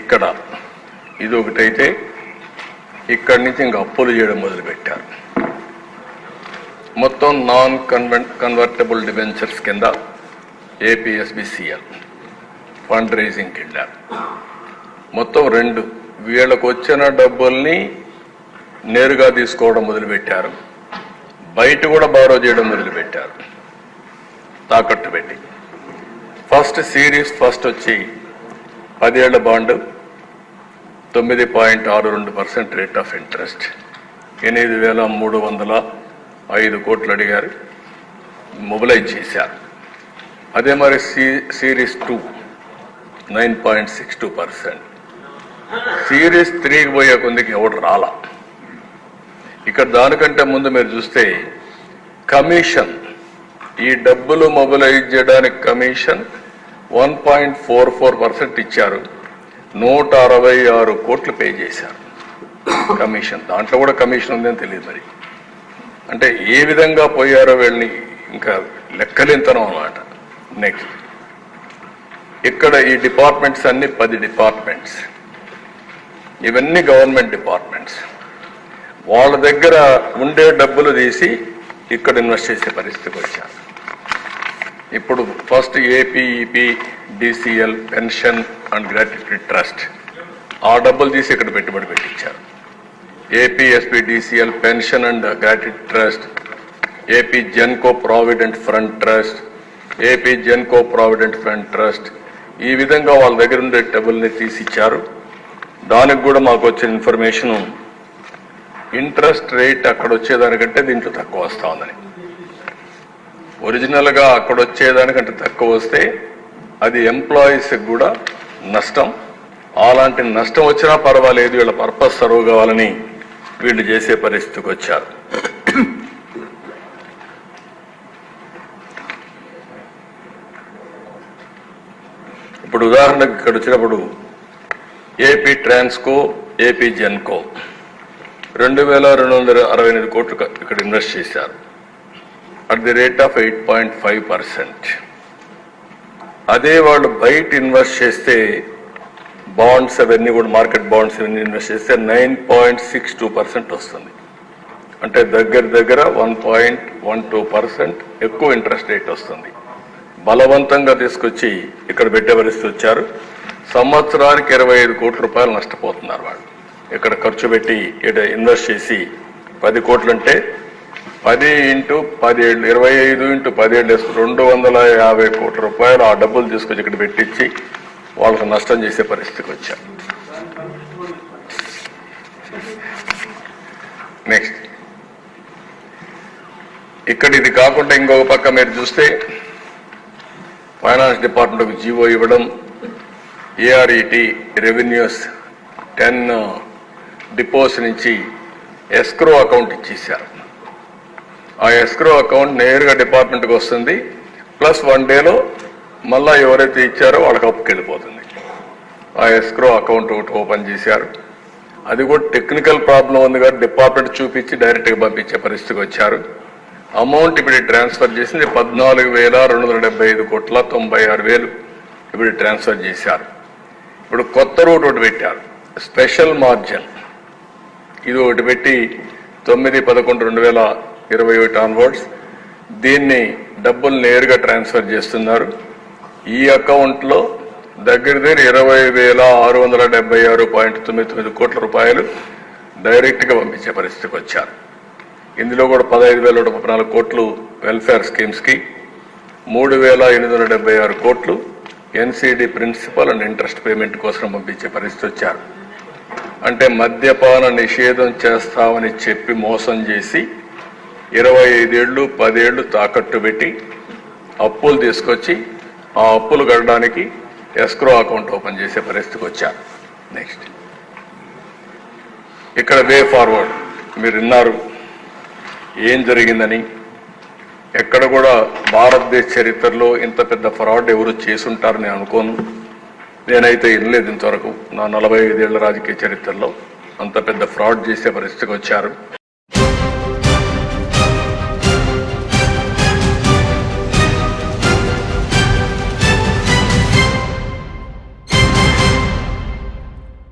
ఇక్కడ. ఇది ఒకటైతే ఇక్కడి నుంచి ఇంకా అప్పులు చేయడం మొదలుపెట్టారు. మొత్తం నాన్ కన్వెంట్ కన్వర్టబుల్ డిబెంచర్స్ కింద ఏపీఎస్బిసిఎల్ ఫండ్ రైజింగ్కి వెళ్ళారు మొత్తం రెండు వీళ్ళకు వచ్చిన డబ్బుల్ని నేరుగా తీసుకోవడం మొదలుపెట్టారు. బయట కూడా బారో చేయడం మొదలుపెట్టారు. తాకట్టు పెట్టి. ఫస్ట్ సిరీస్ ఫస్ట్ వచ్చి పదేళ్ళ బాండ్ తొమ్మిది పాయింట్ ఆరు రెండు పర్సెంట్ రేట్ ఆఫ్ ఇంట్రెస్ట్. ఎనిమిది వేల మూడు వందల ఐదు కోట్లు అడిగారు. మొబిలైజ్ చేశారు. అదే మరి C series two nine point six two percent. Series త్రీకి పోయే కొందికి ఎవడు రాలా? ఇక్కడ దానికంటే ముందు మీరు చూస్తే కమిషన్ ఈ డబ్బులు మొబిలైజ్ చేయడానికి commission one point four four percent ఇచ్చారు. నూట అరవై ఆరు కోట్లు పే చేశారు. కమిషన్. దాంట్లో కూడా కమిషన్ ఉందని తెలియదు మరి. అంటే ఏ విధంగా పోయారో వీళ్ళని ఇంకా లెక్కలింతనం అన్నమాట. నెక్స్ట్ ఇక్కడ ఈ డిపార్ట్మెంట్స్ అన్ని పది డిపార్ట్మెంట్స్. ఇవన్నీ గవర్నమెంట్ డిపార్ట్మెంట్స్. వాళ్ళ దగ్గర ఉండే డబ్బులు తీసి ఇక్కడ ఇన్వెస్ట్ చేసే పరిస్థితికి వచ్చారు. ఇప్పుడు first APEP DCL pension and gratuity trust ఆ డబ్బులు తీసి ఇక్కడ పెట్టుబడి పెట్టించారు. APSP DCL pension and gratuity trust AP Genco provident front trust AP Genco provident front trust ఈ విధంగా వాళ్ళ దగ్గర ఉండే డబ్బుల్ని తీసి ఇచ్చారు దానికి కూడా మాకు వచ్చిన ఇన్ఫర్మేషన్ ఇంట్రెస్ట్ రేట్ అక్కడ వచ్చేదానికంటే దీంట్లో తక్కువ వస్తా ఉందని. ఒరిజినల్గా అక్కడ వచ్చేదానికంటే తక్కువ వస్తే అది ఎంప్లాయీస్కి కూడా నష్టం. అలాంటి నష్టం వచ్చినా పర్వాలేదు వీళ్ళ పర్పస్ సర్వ్ కావాలని వీళ్ళు చేసే పరిస్థితికి వచ్చారు. ఇప్పుడు ఉదాహరణకు ఇక్కడ వచ్చినప్పుడు ఏపీ ట్రాన్స్కో ఏపీ జెన్కో. రెండు వేల రెండు వందల అరవై ఎనిమిది కోట్లు ఇక్కడ ఇన్వెస్ట్ చేశారు. At the rate of eight point five percent అదే వాళ్ళు బయట ఇన్వెస్ట్ చేస్తే బాండ్స్ అవన్నీ కూడా మార్కెట్ బాండ్స్ అవన్నీ ఇన్వెస్ట్ చేస్తే nine point six two percent వస్తుంది. అంటే దగ్గర దగ్గర one point one two percent ఎక్కువ ఇంట్రెస్ట్ రేట్ వస్తుంది. బలవంతంగా తీసుకొచ్చి ఇక్కడ పెట్టే పరిస్థితి వచ్చారు. సంవత్సరానికి ఇరవై ఐదు కోట్ల రూపాయలు నష్టపోతున్నారు వాళ్ళు. ఇక్కడ ఖర్చు పెట్టి ఇక్కడ ఇన్వెస్ట్ చేసి పది కోట్లు అంటే పది ఇంటూ పదిహేడు ఇరవై ఐదు ఇంటూ పదిహేడు వేసుకుని రెండు వందల యాభై కోట్ల రూపాయలు ఆ డబ్బులు తీసుకొచ్చి ఇక్కడ పెట్టించి వాళ్ళకు నష్టం చేసే పరిస్థితికి వచ్చారు నెక్స్ట్ ఇక్కడ ఇది కాకుండా ఇంకొక పక్క మీరు చూస్తే ఫైనాన్స్ డిపార్ట్మెంట్కి జీవో ఇవ్వడం ఏఆర్ఈటి రెవెన్యూస్ టెన్ డిపోస్ నుంచి ఎస్క్రో అకౌంట్ ఇచ్చేసారు ఆ ఎస్క్రో అకౌంట్ నేరుగా డిపార్ట్మెంట్కి వస్తుంది. ప్లస్ వన్ డేలో మళ్ళా ఎవరైతే ఇచ్చారో వాళ్ళకి అప్పుకి వెళ్ళిపోతుంది. ఆ ఎస్క్రో అకౌంట్ ఒకటి ఓపెన్ చేశారు. అది కూడా టెక్నికల్ ప్రాబ్లం ఉంది కాబట్టి డిపార్ట్మెంట్ చూపించి డైరెక్ట్గా పంపించే పరిస్థితికి వచ్చారు. అమౌంట్ ఇప్పుడు ట్రాన్స్ఫర్ చేసింది పద్నాలుగు వేల రెండు వందల డెబ్బై ఐదు కోట్ల తొంభై ఆరు వేలు ఇప్పుడు ట్రాన్స్ఫర్ చేశారు. ఇప్పుడు కొత్త రూట్ ఒకటి పెట్టారు. స్పెషల్ మార్జిన్ ఇది ఒకటి పెట్టి తొమ్మిది పదకొండు రెండు వేల ఇరవై ఒకటి ఆన్వర్డ్స్ దీన్ని డబ్బులు నేరుగా ట్రాన్స్ఫర్ చేస్తున్నారు. ఈ అకౌంట్లో దగ్గర దగ్గర ఇరవై వేల ఆరు వందల డెబ్బై ఆరు పాయింట్ తొమ్మిది తొమ్మిది కోట్ల రూపాయలు డైరెక్ట్గా పంపించే పరిస్థితికి వచ్చారు. ఇందులో కూడా పదహైదు వేల నూట ముప్పై నాలుగు కోట్లు వెల్ఫేర్ స్కీమ్స్కి మూడు వేల ఎనిమిది వందల డెబ్బై ఆరు కోట్లు NCD principal and interest payment కోసం పంపించే పరిస్థితి వచ్చారు. అంటే మద్యపాన నిషేధం చేస్తామని చెప్పి మోసం చేసి ఇరవై ఐదేళ్ళు పదేళ్ళు తాకట్టు పెట్టి అప్పులు తీసుకొచ్చి ఆ అప్పులు కట్టడానికి ఎస్క్రో అకౌంట్ ఓపెన్ చేసే పరిస్థితికి వచ్చారు నెక్స్ట్. ఇక్కడ వే ఫార్వర్డ్. మీరు విన్నారు ఏం జరిగిందని. ఎక్కడ కూడా భారతదేశ చరిత్రలో ఇంత పెద్ద ఫ్రాడ్ ఎవరు చేసుంటారని అనుకోను. నేనైతే వినలేదు ఇంతవరకు. నా నలభై ఐదేళ్ళ రాజకీయ చరిత్రలో అంత పెద్ద ఫ్రాడ్ చేసే పరిస్థితికి వచ్చారు.